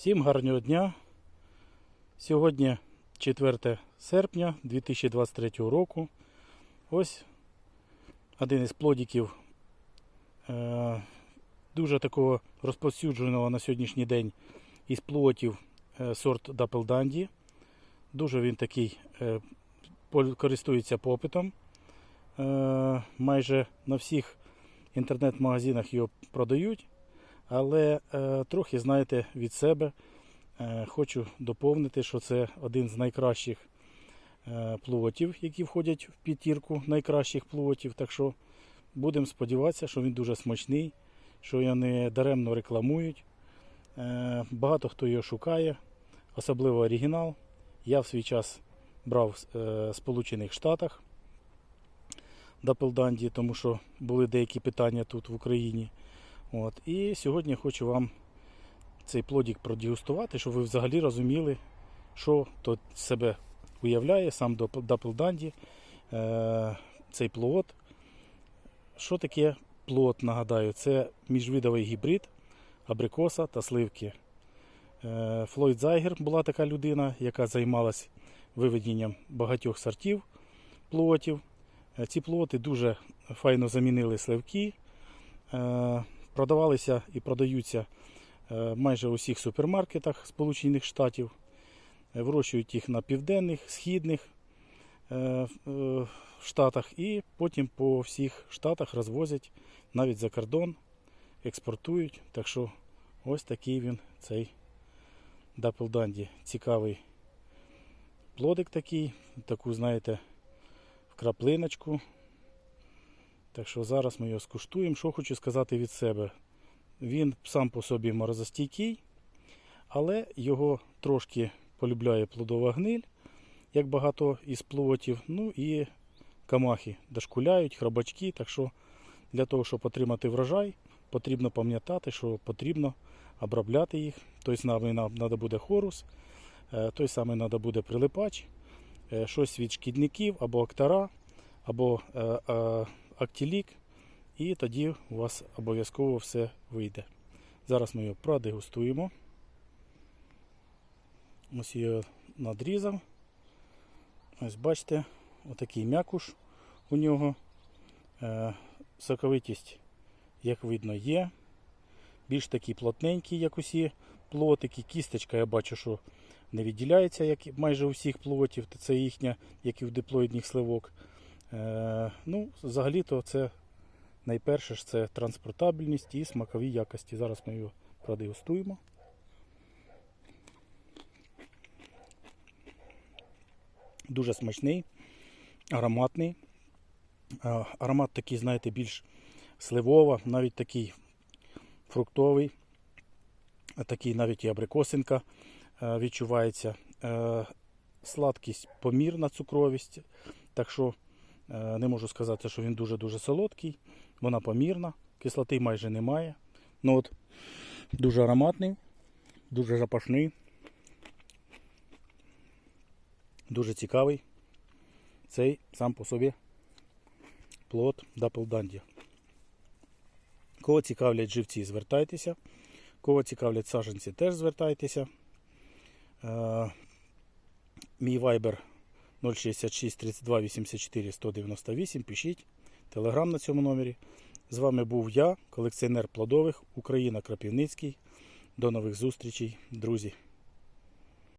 Всім гарного дня. Сьогодні 4 серпня 2023 року. Ось один із плодиків е, дуже такого розповсюдженого на сьогоднішній день із плотів е, сорт Dandy. Дуже він такий е, користується попитом. Е, майже на всіх інтернет-магазинах його продають. Але е, трохи, знаєте, від себе е, хочу доповнити, що це один з найкращих е, плотів, які входять в п'ятірку найкращих плотів. Так що будемо сподіватися, що він дуже смачний, що його не даремно рекламують. Е, багато хто його шукає, особливо оригінал. Я в свій час брав е, в Сполучених Штатах Дапелданді, тому що були деякі питання тут в Україні. От. І сьогодні хочу вам цей плодик продегустувати, щоб ви взагалі розуміли, що то себе уявляє сам Дапелданді, е, цей плод. Що таке плод, нагадаю, це міжвидовий гібрид абрикоса та сливки. Е, Флойд Зайгер була така людина, яка займалась виведенням багатьох сортів плотів. Е, Ці плоти дуже файно замінили сливки. Е, Продавалися і продаються е, майже у всіх супермаркетах Сполучених Штатів. Е, Вирощують їх на південних, східних е, штатах і потім по всіх штатах розвозять навіть за кордон, експортують. Так що ось такий він, цей Дапелданді. Цікавий плодик такий, таку, знаєте, в краплиночку. Так що зараз ми його скуштуємо. Що хочу сказати від себе. Він сам по собі морозостійкий, але його трошки полюбляє плодова гниль, як багато із плотів. Ну і камахи дошкуляють, храбачки. Так що для того, щоб отримати врожай, потрібно пам'ятати, що потрібно обробляти їх. Той самий нам треба буде хорус, е, той самий треба буде прилипач, е, щось від шкідників або актара, або е, актілік, і тоді у вас обов'язково все вийде. Зараз ми його продегустуємо. Ось його надрізав. Ось бачите, отакий м'якуш у нього. Е, соковитість, як видно, є. Більш такий плотненький, як усі плотики. Кісточка я бачу, що не відділяється, як майже у всіх плотів. Це їхня, як і в диплоїдних сливок. Е, ну, взагалі-то це найперше ж це транспортабельність і смакові якості. Зараз ми його продегустуємо. Дуже смачний, ароматний. Е, Аромат такий, знаєте, більш сливова, навіть такий фруктовий, такий навіть і абрикосинка е, відчувається. Сладкість помірна цукровість. Так що Не можу сказати, що він дуже-дуже солодкий, вона помірна, кислоти майже немає. Ну от, Дуже ароматний, дуже запашний, дуже цікавий. Цей сам по собі плод Дапелданді. Кого цікавлять живці, звертайтеся. Кого цікавлять саженці, теж звертайтеся. Е, Мій вайбер 066 32 84 198. Пишіть. Телеграм на цьому номері. З вами був я, колекціонер плодових, Україна Крапівницький. До нових зустрічей, друзі.